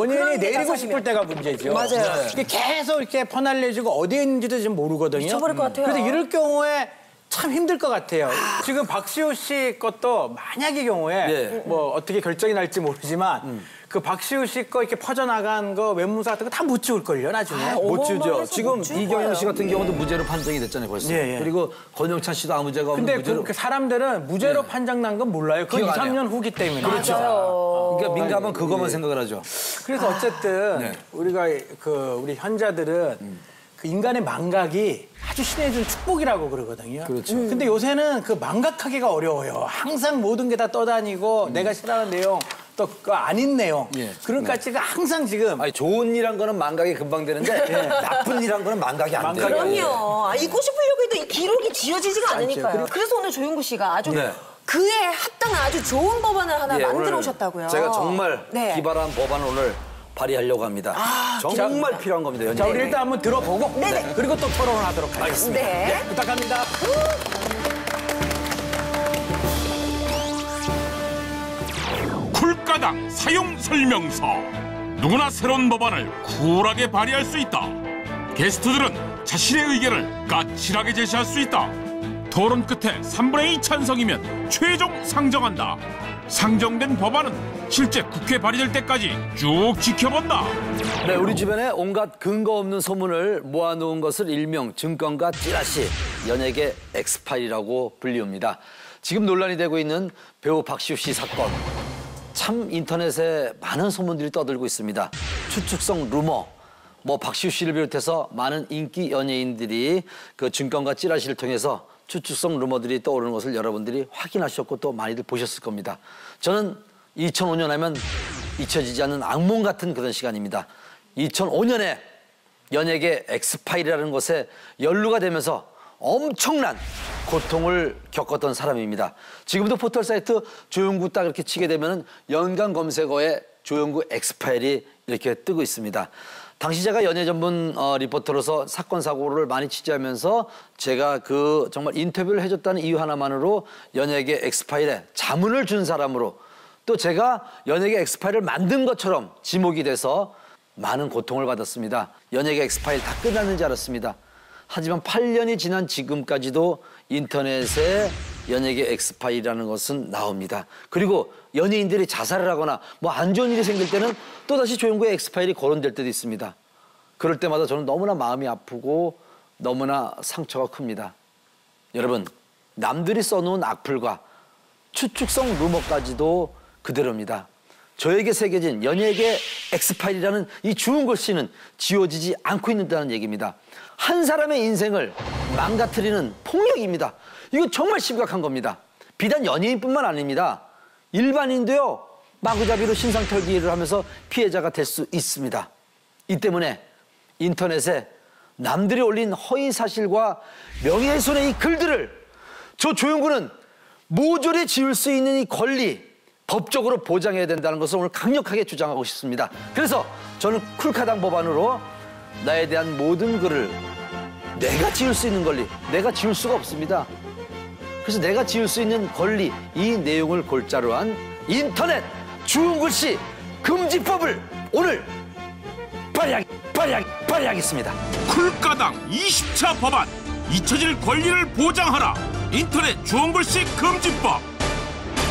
본인이 내리고. 싶을 때가 문제죠. 맞아요. 이게 계속 이렇게 퍼날려지고 어디에 있는지도 지금 모르거든요. 미쳐버릴 것 같아요. 그래서 이럴 경우에 참 힘들 것 같아요. 지금 박시호 씨 것도 만약의 경우에 예. 뭐 어떻게 결정이 날지 모르지만 그 박시호 씨거 이렇게 퍼져나간 거 외무사 같은 거 다 못 지울걸요, 나중에. 아, 못. 못 지금 줄 이경영. 씨 같은 경우도 무죄로 판정이 됐잖아요, 벌써. 예, 예. 그리고 권영찬 씨도 아무 죄가 없는 근데 무죄로. 그, 그 사람들은 무죄로 판정난 건 몰라요. 그 2, 기억 안 해요. 3년 후기 때문에. 맞아요. 그러니까 민감한 그것만 생각을 하죠. 그래서 어쨌든 네. 우리가 그 우리 현자들은 그 인간의 망각이 아주 신의 준 축복이라고 그러거든요. 그렇죠. 근데 요새는 그 망각하기가 어려워요. 항상 모든 게 다 떠다니고 내가 싫어하는 내용 또 그 아닌 내용 예. 그런 까지가 항상 지금 아니 좋은 일 한 거는 망각이 금방 되는데 나쁜 일 한 거는 망각이 안 돼요. 망각이 그럼요. 아, 잊고 싶으려고 해도 이 기록이 지워지지가 않으니까요. 그리고- 그래서 오늘 조용구 씨가 아주 네. 그에 합당한 아주 좋은 법안을 하나 예, 만들어 오셨다고요. 제가 정말 네. 기발한 법안을 오늘 발의하려고 합니다. 정말 필요한 겁니다. 자 현재. 우리 일단 한번 들어보고 네네. 그리고 또 토론하도록 하겠습니다. 네. 부탁합니다. 쿨가당 사용 설명서. 누구나 새로운 법안을 쿨하게 발의할 수 있다. 게스트들은 자신의 의견을 까칠하게 제시할 수 있다. 토론 끝에 3분의 2 찬성이면 최종 상정한다. 상정된 법안은 실제 국회 발의될 때까지 쭉 지켜본다. 네, 우리 주변에 온갖 근거 없는 소문을 모아놓은 것을 일명 증권가 찌라시, 연예계 엑스파일이라고 불리웁니다. 지금 논란이 되고 있는 배우 박시우 씨 사건. 참 인터넷에 많은 소문들이 떠들고 있습니다. 추측성 루머. 뭐 박시우 씨를 비롯해서 많은 인기 연예인들이 그 증권가 찌라시를 통해서 추측성 루머들이 떠오르는 것을 여러분들이 확인하셨고 또 많이들 보셨을 겁니다. 저는 2005년 하면 잊혀지지 않는 악몽 같은 그런 시간입니다. 2005년에 연예계 엑스파일이라는 것에 연루가 되면서 엄청난 고통을 겪었던 사람입니다. 지금도 포털 사이트 조용구 딱 이렇게 치게 되면 연관 검색어에 조용구 엑스파일이 이렇게 뜨고 있습니다. 당시 제가 연예 전문 어, 리포터로서 사건 사고를 많이 취재하면서 제가 그 정말 인터뷰를 해줬다는 이유 하나만으로 연예계 엑스파일에 자문을 준 사람으로 또 제가 연예계 엑스파일을 만든 것처럼 지목이 돼서 많은 고통을 받았습니다. 연예계 엑스파일 다 끝났는지 알았습니다. 하지만 8년이 지난 지금까지도 인터넷에 연예계 엑스파일이라는 것은 나옵니다. 그리고 연예인들이 자살을 하거나 뭐 안 좋은 일이 생길 때는 또다시 조용구의 엑스파일이 거론될 때도 있습니다. 그럴 때마다 저는 너무나 마음이 아프고 너무나 상처가 큽니다. 여러분, 남들이 써놓은 악플과 추측성 루머까지도 그대로입니다. 저에게 새겨진 연예계 엑스파일이라는 이 주운 글씨는 지워지지 않고 있다는 얘기입니다. 한 사람의 인생을 망가뜨리는 폭력입니다. 이거 정말 심각한 겁니다. 비단 연예인뿐만 아닙니다. 일반인도요, 마구잡이로 신상털기를 하면서 피해자가 될 수 있습니다. 이 때문에 인터넷에 남들이 올린 허위 사실과 명예훼손의 이 글들을 저 조용구는 모조리 지울 수 있는 이 권리 법적으로 보장해야 된다는 것을 오늘 강력하게 주장하고 싶습니다. 그래서 저는 쿨카당 법안으로 나에 대한 모든 글을 내가 지울 수 있는 권리, 내가 지울 수가 없습니다. 그래서 내가 지울 수 있는 권리, 이 내용을 골자로 한 인터넷 주운 글씨 금지법을 오늘 발의하, 발의하, 발의하겠습니다. 쿨가당 20차 법안 잊혀질 권리를 보장하라 인터넷 주원글씨 금지법